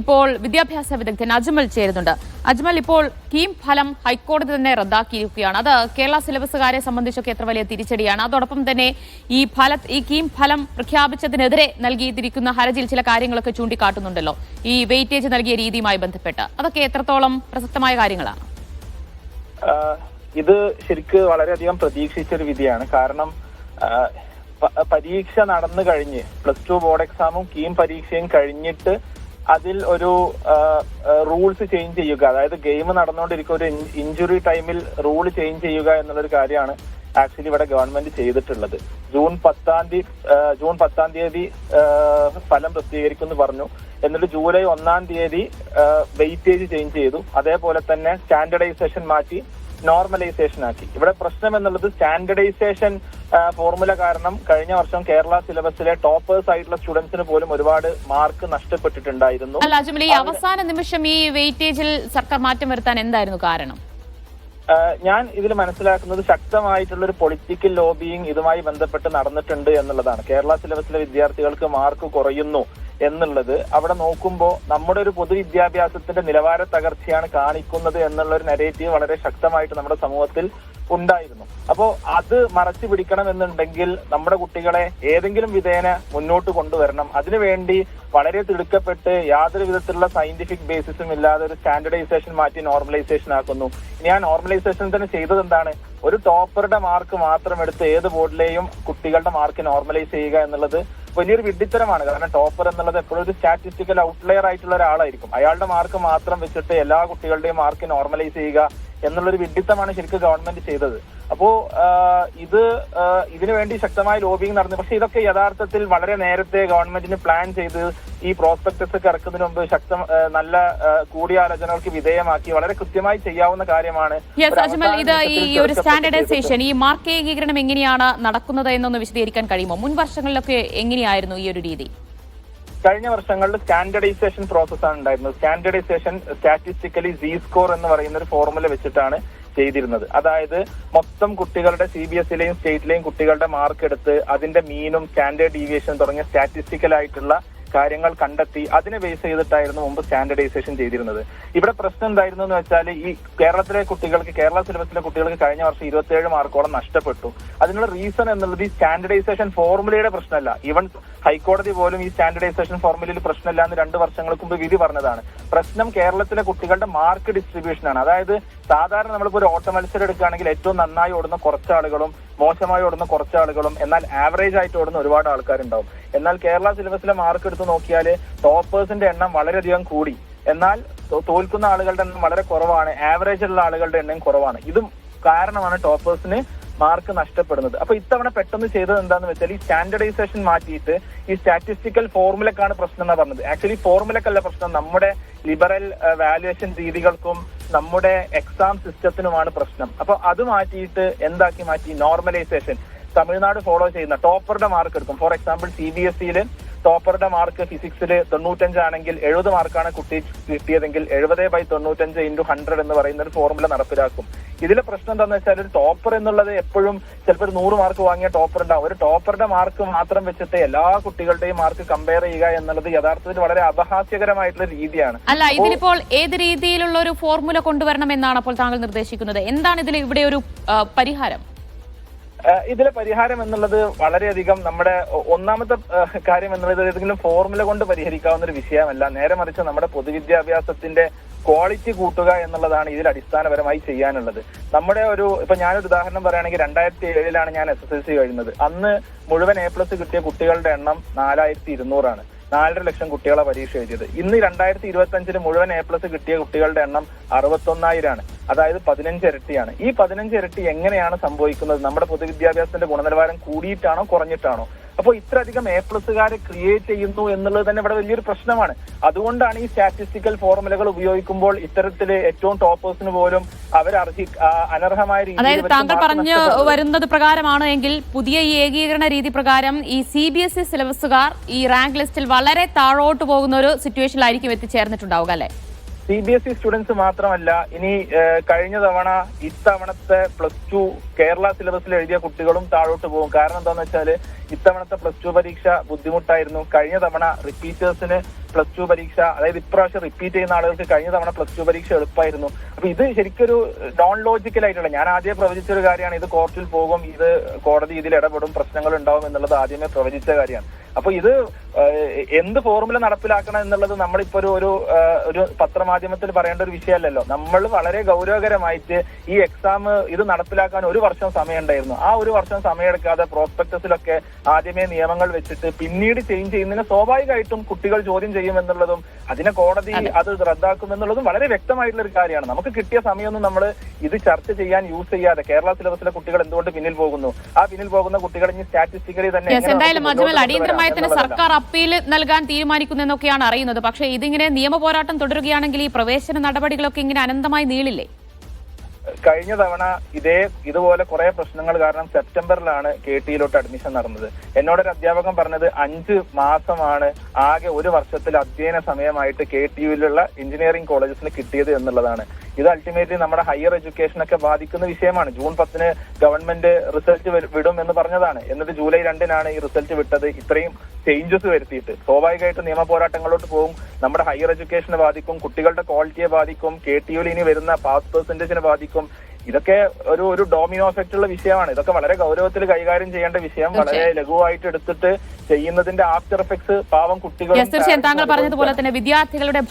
ഇപ്പോൾ വിദ്യാഭ്യാസ വിദഗ്ധൻ അജ്മൽ ചേരുന്നുണ്ട്. അജ്മൽ ഇപ്പോൾ കീം ഫലം ഹൈക്കോടതി തന്നെ റദ്ദാക്കിയിരിക്കുകയാണ്. അത് കേരള സിലബസുകാരെ സംബന്ധിച്ചൊക്കെ എത്ര വലിയ തിരിച്ചടിയാണ്. അതോടൊപ്പം തന്നെ ഈ ഫല ഈ കീം ഫലം പ്രഖ്യാപിച്ചതിനെതിരെ നൽകിയിരിക്കുന്ന ഹർജിയിൽ ചില കാര്യങ്ങളൊക്കെ ചൂണ്ടിക്കാട്ടുന്നുണ്ടല്ലോ. ഈ വെയിറ്റേജ് നൽകിയ രീതിയുമായി ബന്ധപ്പെട്ട് അതൊക്കെ എത്രത്തോളം പ്രസക്തമായ കാര്യങ്ങളാണ്? ഇത് ശരിക്ക് വളരെയധികം പ്രതീക്ഷിച്ച ഒരു വിധിയാണ്. കാരണം പരീക്ഷ നടന്നു കഴിഞ്ഞ് പ്ലസ് ടു ബോർഡ് എക്സാമും കീം പരീക്ഷയും കഴിഞ്ഞിട്ട് അതിൽ ഒരു റൂൾസ് ചേഞ്ച് ചെയ്യുക. അതായത് ഗെയിം നടന്നുകൊണ്ടിരിക്കുന്ന ഒരു ഇഞ്ചുറി ടൈമിൽ റൂൾ ചേഞ്ച് ചെയ്യുക എന്നുള്ളൊരു കാര്യമാണ് ആക്ച്വലി ഇവിടെ ഗവൺമെന്റ് ചെയ്തിട്ടുള്ളത്. ജൂൺ പത്താം തീയതി ജൂൺ പത്താം തീയതി ഫലം പ്രസിദ്ധീകരിക്കുമെന്ന് പറഞ്ഞു. എന്നിട്ട് ജൂലൈ ഒന്നാം തീയതി വെയിറ്റേജ് ചേഞ്ച് ചെയ്തു. അതേപോലെ തന്നെ സ്റ്റാൻഡർഡൈസേഷൻ മാറ്റി നോർമലൈസേഷൻ ആക്കി. ഇവിടെ പ്രശ്നം എന്നുള്ളത് സ്റ്റാൻഡർഡൈസേഷൻ ഫോർമുല കാരണം കഴിഞ്ഞ വർഷം കേരള സിലബസിലെ ടോപ്പേഴ്സ് ആയിട്ടുള്ള സ്റ്റുഡൻസിന് പോലും ഒരുപാട് മാർക്ക് നഷ്ടപ്പെട്ടിട്ടുണ്ടായിരുന്നു. അല്ല അവസാന നിമിഷം ഈ വെയിറ്റേജിൽ സർക്കാർ മാറ്റം വരുത്താൻ എന്തായിരുന്നു കാരണം? ഞാൻ ഇതിൽ മനസ്സിലാക്കുന്നത് ശക്തമായിട്ടുള്ള ഒരു പൊളിറ്റിക്കൽ ലോബിയിങ് ഇതുമായി ബന്ധപ്പെട്ട് നടന്നിട്ടുണ്ട് എന്നുള്ളതാണ്. കേരള സിലബസിലെ വിദ്യാർത്ഥികൾക്ക് മാർക്ക് കുറയുന്നു. എന്നുള്ളത് അവിടെ നോക്കുമ്പോൾ നമ്മുടെ ഒരു പൊതുവിദ്യാഭ്യാസത്തിന്റെ നിലവാര തകർച്ചയാണ് കാണിക്കുന്നത് എന്നുള്ള ഒരു നരേറ്റീവ് വളരെ ശക്തമായിട്ട് നമ്മുടെ സമൂഹത്തിൽ ഉണ്ടായിരുന്നു. അപ്പോ അത് മറച്ചു പിടിക്കണം എന്നുണ്ടെങ്കിൽ നമ്മുടെ കുട്ടികളെ ഏതെങ്കിലും വിധേന മുന്നോട്ട് കൊണ്ടുവരണം. അതിനുവേണ്ടി വളരെ തിടുക്കപ്പെട്ട് യാതൊരു വിധത്തിലുള്ള സയന്റിഫിക് ബേസിസും ഇല്ലാതെ ഒരു സ്റ്റാൻഡർഡൈസേഷൻ മാറ്റി നോർമലൈസേഷൻ ആക്കുന്നു. ഇനി നോർമലൈസേഷൻ തന്നെ ചെയ്തത് എന്താണ് ഒരു ടോപ്പറുടെ മാർക്ക് മാത്രം എടുത്ത് ഏത് ബോർഡിലെയും കുട്ടികളുടെ മാർക്ക് നോർമലൈസ് ചെയ്യുക എന്നുള്ളത് വലിയൊരു വിഡ്ഢിത്തരമാണ്. കാരണം ടോപ്പർ എന്നുള്ളത് എപ്പോഴും ഒരു സ്റ്റാറ്റിസ്റ്റിക്കൽ ഔട്ട്ലെയർ ആയിട്ടുള്ള ഒരാളായിരിക്കും. അയാളുടെ മാർക്ക് മാത്രം വെച്ചിട്ട് എല്ലാ കുട്ടികളുടെയും മാർക്ക് നോർമലൈസ് ചെയ്യുക. എന്നുള്ളൊരു വിഡിത്തമാണ് ശരിക്കും ഗവൺമെന്റ് ചെയ്തത്. അപ്പോ ഇത് ഇതിനുവേണ്ടി ഇതിനു വേണ്ടി ശക്തമായ ലോബിങ് നടന്നു. പക്ഷെ ഇതൊക്കെ യഥാർത്ഥത്തിൽ വളരെ നേരത്തെ ഗവൺമെന്റിന് പ്ലാൻ ചെയ്ത് ഈ പ്രോസ്പെക്ടസ് ഒക്കെ ഇറക്കുന്നതിന് മുമ്പ് ശക്തം നല്ല കൂടിയാലോചനകൾക്ക് വിധേയമാക്കി വളരെ കൃത്യമായി ചെയ്യാവുന്ന കാര്യമാണ്. ഇത് ഈ ഒരു സ്റ്റാൻഡേർഡൈസേഷൻ സ്റ്റാൻഡർഡൈസേഷൻ ഈ മാർക്ക് ഏകീകരണം എങ്ങനെയാണ് നടക്കുന്നത് എന്നൊന്ന് വിശദീകരിക്കാൻ കഴിയുമോ? മുൻ വർഷങ്ങളിലൊക്കെ എങ്ങനെയായിരുന്നു ഈ ഒരു രീതി? കഴിഞ്ഞ വർഷങ്ങളിൽ സ്റ്റാൻഡർഡൈസേഷൻ പ്രോസസ്സാണ് ഉണ്ടായിരുന്നത്. സ്റ്റാൻഡേർഡൈസേഷൻ സ്റ്റാറ്റിസ്റ്റിക്കലി സി സ്കോർ എന്ന് പറയുന്ന ഒരു ഫോർമുല വെച്ചിട്ടാണ് ചെയ്തിരുന്നത്. അതായത് മൊത്തം കുട്ടികളുടെ സി ബി എസ് സിയിലെയും സ്റ്റേറ്റിലെയും കുട്ടികളുടെ മാർക്ക് എടുത്ത് അതിന്റെ മീനും സ്റ്റാൻഡേർഡ് ഡീവിയേഷൻ തുടങ്ങിയ സ്റ്റാറ്റിസ്റ്റിക്കൽ ആയിട്ടുള്ള കാര്യങ്ങൾ കണ്ടെത്തി അതിനെ ബേസ് ചെയ്തിട്ടായിരുന്നു മുമ്പ് സ്റ്റാൻഡർഡൈസേഷൻ ചെയ്തിരുന്നത്. ഇവിടെ പ്രശ്നം എന്തായിരുന്നു എന്ന് വെച്ചാൽ ഈ കേരളത്തിലെ കുട്ടികൾക്ക് കേരള സിലബസിലെ കുട്ടികൾക്ക് കഴിഞ്ഞ വർഷം ഇരുപത്തിയേഴ് മാർക്കോളം നഷ്ടപ്പെട്ടു. അതിനുള്ള റീസൺ എന്നുള്ളത് ഈ സ്റ്റാൻഡർഡൈസേഷൻ ഫോർമുലയുടെ പ്രശ്നമല്ല. ഈവൻ ഹൈക്കോടതി പോലും ഈ സ്റ്റാൻഡർഡൈസേഷൻ ഫോർമുലയിൽ പ്രശ്നമില്ല എന്ന് രണ്ട് വർഷങ്ങൾക്ക് മുമ്പ് വിധി പറഞ്ഞതാണ്. പ്രശ്നം കേരളത്തിലെ കുട്ടികളുടെ മാർക്ക് ഡിസ്ട്രിബ്യൂഷനാണ് അതായത് സാധാരണ നമ്മളിപ്പോ ഒരു ഓട്ട മത്സരം എടുക്കുകയാണെങ്കിൽ ഏറ്റവും നന്നായി ഓടുന്ന കുറച്ച് ആളുകളും മോശമായി ഓടുന്ന കുറച്ച് ആളുകളും എന്നാൽ ആവറേജ് ആയിട്ട് ഓടുന്ന ഒരുപാട് ആൾക്കാരുണ്ടാവും. എന്നാൽ കേരള സിലബസിലെ മാർക്ക് എടുത്തു നോക്കിയാൽ ടോപ്പേഴ്സിന്റെ എണ്ണം വളരെയധികം കൂടി. എന്നാൽ തോൽക്കുന്ന ആളുകളുടെ എണ്ണം വളരെ കുറവാണ്. ആവറേജ് ഉള്ള ആളുകളുടെ എണ്ണം കുറവാണ്. ഇതും കാരണമാണ് ടോപ്പേഴ്സിന് മാർക്ക് നഷ്ടപ്പെടുന്നത്. അപ്പൊ ഇത്തവണ പെട്ടെന്ന് ചെയ്തത് എന്താണെന്ന് വെച്ചാൽ ഈ സ്റ്റാൻഡർഡൈസേഷൻ മാറ്റിയിട്ട് ഈ സ്റ്റാറ്റിസ്റ്റിക്കൽ ഫോർമുലക്കാണ് പ്രശ്നം എന്ന് പറഞ്ഞത്. ആക്ച്വലി ഫോർമുലക്കല്ല പ്രശ്നം. നമ്മുടെ ലിബറൽ വാല്യുവേഷൻ രീതികൾക്കും നമ്മുടെ എക്സാം സിസ്റ്റത്തിനുമാണ് പ്രശ്നം. അപ്പൊ അത് മാറ്റിയിട്ട് എന്താക്കി മാറ്റി? നോർമലൈസേഷൻ തമിഴ്നാട് ഫോളോ ചെയ്യുന്ന ടോപ്പറുടെ മാർക്ക് എടുക്കും. For example C B S സിയിൽ ടോപ്പറുടെ മാർക്ക് ഫിസിക്സിൽ തൊണ്ണൂറ്റഞ്ചാണെങ്കിൽ എഴുപത് മാർക്കാണ് കുട്ടി കിട്ടിയതെങ്കിൽ എഴുപത് ബൈ തൊണ്ണൂറ്റഞ്ച് ഇന്റു ഹൺഡ്രഡ് എന്ന് പറയുന്ന ഒരു ഫോർമുല നടപ്പിലാക്കും. ഇതിലെ പ്രശ്നം എന്താണെന്ന് വെച്ചാൽ ഒരു ടോപ്പർ എന്നുള്ളത് എപ്പോഴും ചിലപ്പോൾ ഒരു നൂറ് മാർക്ക് വാങ്ങിയ ടോപ്പർ ഉണ്ടാവും. ഒരു ടോപ്പറുടെ മാർക്ക് മാത്രം വെച്ചിട്ട് എല്ലാ കുട്ടികളുടെയും മാർക്ക് കമ്പയർ ചെയ്യുക എന്നുള്ളത് യഥാർത്ഥത്തിൽ വളരെ അപഹാസ്യകരമായിട്ടുള്ള രീതിയാണ്. അല്ല ഇതിലിപ്പോൾ ഏത് രീതിയിലുള്ള ഒരു ഫോർമുല കൊണ്ടുവരണം എന്നാണ് അപ്പോൾ താങ്കൾ നിർദ്ദേശിക്കുന്നത്? എന്താണ് ഇതിൽ ഇവിടെ ഒരു പരിഹാരം? ഇതിലെ പരിഹാരം എന്നുള്ളത് വളരെയധികം നമ്മുടെ ഒന്നാമത്തെ കാര്യം എന്നുള്ളത് ഏതെങ്കിലും ഫോർമുല കൊണ്ട് പരിഹരിക്കാവുന്ന ഒരു വിഷയമല്ല. നേരെ മറിച്ച് നമ്മുടെ പൊതുവിദ്യാഭ്യാസത്തിന്റെ ക്വാളിറ്റി കൂട്ടുക എന്നുള്ളതാണ് ഇതിൽ അടിസ്ഥാനപരമായി ചെയ്യാനുള്ളത്. നമ്മുടെ ഒരു ഇപ്പൊ ഞാനൊരു ഉദാഹരണം പറയുകയാണെങ്കിൽ രണ്ടായിരത്തി ഏഴിലാണ് ഞാൻ എസ് എസ് എൽ സി കഴിയുന്നത് അന്ന് മുഴുവൻ എ പ്ലസ് കിട്ടിയ കുട്ടികളുടെ എണ്ണം നാലായിരത്തി ഇരുന്നൂറാണ്. നാലര ലക്ഷം കുട്ടികളെ പരീക്ഷ എഴുതിയത്. ഇന്ന് രണ്ടായിരത്തി ഇരുപത്തി അഞ്ചിന് മുഴുവൻ എ പ്ലസ് കിട്ടിയ കുട്ടികളുടെ എണ്ണം അറുപത്തൊന്നായിരമാണ് അതായത് പതിനഞ്ച് ഇരട്ടിയാണ്. ഈ പതിനഞ്ച് ഇരട്ടി എങ്ങനെയാണ് സംഭവിക്കുന്നത്? നമ്മുടെ പൊതുവിദ്യാഭ്യാസത്തിന്റെ ഗുണനിലവാരം കൂടിയിട്ടാണോ കുറഞ്ഞിട്ടാണോ? അപ്പോൾ ഇത്രയധികം എ പ്ലസുകാരെ ക്രിയേറ്റ് ചെയ്യുന്നു എന്നുള്ളത് തന്നെ ഇവിടെ വലിയൊരു പ്രശ്നമാണ്. അതുകൊണ്ടാണ് ഈ സ്റ്റാറ്റിസ്റ്റിക്കൽ ഫോർമുലകൾ ഉപയോഗിക്കുമ്പോൾ ഇത്തരത്തിൽ ഏറ്റവും ടോപ്പേഴ്സിന് പോലും അവർ അർഹി അനർഹമായ രീതിയിൽ അതായത് താങ്കൾ പറഞ്ഞു വരുന്നത് പ്രകാരമാണ് എങ്കിൽ പുതിയ ഈ ഏകീകരണ രീതി പ്രകാരം ഈ സി ബി എസ് ഇ സിലബസുകാർ ഈ റാങ്ക് ലിസ്റ്റിൽ വളരെ താഴോട്ട് പോകുന്ന ഒരു സിറ്റുവേഷനിലായിരിക്കും എത്തിച്ചേർന്നിട്ടുണ്ടാവുക അല്ലെ? C B S E students മാത്രമല്ല ഇനി കഴിഞ്ഞ തവണ ഇത്തവണത്തെ പ്ലസ് ടു കേരള സിലബസിൽ എഴുതിയ കുട്ടികളും താഴോട്ട് പോകും. കാരണം എന്താന്ന് വെച്ചാൽ ഇത്തവണത്തെ പ്ലസ് ടു പരീക്ഷ ബുദ്ധിമുട്ടായിരുന്നു. കഴിഞ്ഞ തവണ റിപ്പീറ്റേഴ്സിന് പ്ലസ് ടു പരീക്ഷ അതായത് ഇപ്രാവശ്യം റിപ്പീറ്റ് ചെയ്യുന്ന ആളുകൾക്ക് കഴിഞ്ഞ തവണ പ്ലസ് ടു പരീക്ഷ എളുപ്പമായിരുന്നു. അപ്പൊ ഇത് ശരിക്കൊരു നോൺ ലോജിക്കൽ ആയിട്ടുള്ള ഞാൻ ആദ്യം പ്രവചിച്ച ഒരു കാര്യമാണ്. ഇത് കോർട്ടിൽ പോകും ഇത് കോടതി ഇതിൽ ഇടപെടും പ്രശ്നങ്ങൾ ഉണ്ടാവും എന്നുള്ളത് ആദ്യമേ പ്രവചിച്ച കാര്യമാണ്. അപ്പൊ ഇത് എന്ത് ഫോർമുല നടപ്പിലാക്കണം എന്നുള്ളത് നമ്മളിപ്പോ ഒരു ഒരു ഒരു പത്രമാധ്യമത്തിൽ പറയേണ്ട ഒരു വിഷയമല്ലല്ലോ. നമ്മൾ വളരെ ഗൗരവകരമായിട്ട് ഈ എക്സാം ഇത് നടപ്പിലാക്കാൻ ഒരു വർഷം സമയമുണ്ടായിരുന്നു. ആ ഒരു വർഷം സമയമെടുക്കാതെ പ്രോസ്പെക്ടസിലൊക്കെ ആദ്യമേ നിയമങ്ങൾ വെച്ചിട്ട് പിന്നീട് ചേഞ്ച് ചെയ്യുന്നതിന് സ്വാഭാവികമായിട്ടും കുട്ടികൾ ചോദ്യം ചെയ്യുമെന്നുള്ളതും അതിനെ കോടതി അത്. റദ്ദാക്കുമെന്നുള്ളതും വളരെ വ്യക്തമായിട്ടുള്ള ഒരു കാര്യമാണ്. നമുക്ക് കിട്ടിയ സമയമൊന്നും നമ്മൾ ഇത് ചർച്ച ചെയ്യാൻ യൂസ് ചെയ്യാതെ കേരള സിലബസിലെ കുട്ടികൾ എന്തുകൊണ്ട് പിന്നിൽ പോകുന്നു? ആ പിന്നിൽ പോകുന്ന കുട്ടികൾ ഇനി സ്റ്റാറ്റിസ്റ്റിക്കലി തന്നെ അടിയന്തരമായി തന്നെ സർക്കാർ അപ്പീൽ നൽകാൻ തീരുമാനിക്കുന്നെന്നൊക്കെയാണ് അറിയുന്നത്. പക്ഷേ ഇതിങ്ങനെ നിയമ പോരാട്ടം തുടരുകയാണെങ്കിൽ ഈ പ്രവേശന നടപടികളൊക്കെ ഇങ്ങനെ അനന്തമായി നീളില്ലേ? കഴിഞ്ഞ തവണ ഇതേ ഇതുപോലെ കുറെ പ്രശ്നങ്ങൾ കാരണം സെപ്റ്റംബറിലാണ് കെ ടിയിലോട്ട് അഡ്മിഷൻ നടന്നത്. എന്നോടൊരു അധ്യാപകൻ പറഞ്ഞത് അഞ്ച് മാസമാണ് ആകെ ഒരു വർഷത്തിൽ അധ്യയന സമയമായിട്ട് കെ ടി യുവിലുള്ള എഞ്ചിനീയറിംഗ് കോളേജസിന് കിട്ടിയത് എന്നുള്ളതാണ്. ഇത് അൾട്ടിമേറ്റ്ലി നമ്മുടെ ഹയർ എഡ്യൂക്കേഷനൊക്കെ ബാധിക്കുന്ന വിഷയമാണ്. ജൂൺ പത്തിന് ഗവൺമെന്റ് റിസൾട്ട് വിടും എന്ന് പറഞ്ഞതാണ്. എന്നിട്ട് ജൂലൈ രണ്ടിനാണ് ഈ റിസൾട്ട് വിട്ടത്. ഇത്രയും ചേഞ്ചസ് വരുത്തിയിട്ട്. സ്വാഭാവികമായിട്ട് നിയമ പോരാട്ടങ്ങളിലോട്ട് പോകും. നമ്മുടെ ഹയർ എഡ്യൂക്കേഷനെ ബാധിക്കും. കുട്ടികളുടെ ക്വാളിറ്റിയെ ബാധിക്കും. കെ ടി യുവിൽ ഇനി വരുന്ന പാസ് പെർസെന്റേജിനെ ബാധിക്കും. ഇതൊക്കെ ഒരു ഒരു ഡോമിനോ എഫക്റ്റ് ഉള്ള വിഷയമാണ്. ഇതൊക്കെ വളരെ ഗൗരവത്തിൽ കൈകാര്യം ചെയ്യേണ്ട വിഷയം. വളരെ ലഘുവായിട്ട് എടുത്തിട്ട് ചെയ്യുന്നതിന്റെ ആഫ്റ്റർ എഫക്ട്സ് പാവം കുട്ടികൾ തീർച്ചയായും. താങ്കൾ പറഞ്ഞതുപോലെ തന്നെ വിദ്യാർത്ഥികളുടെ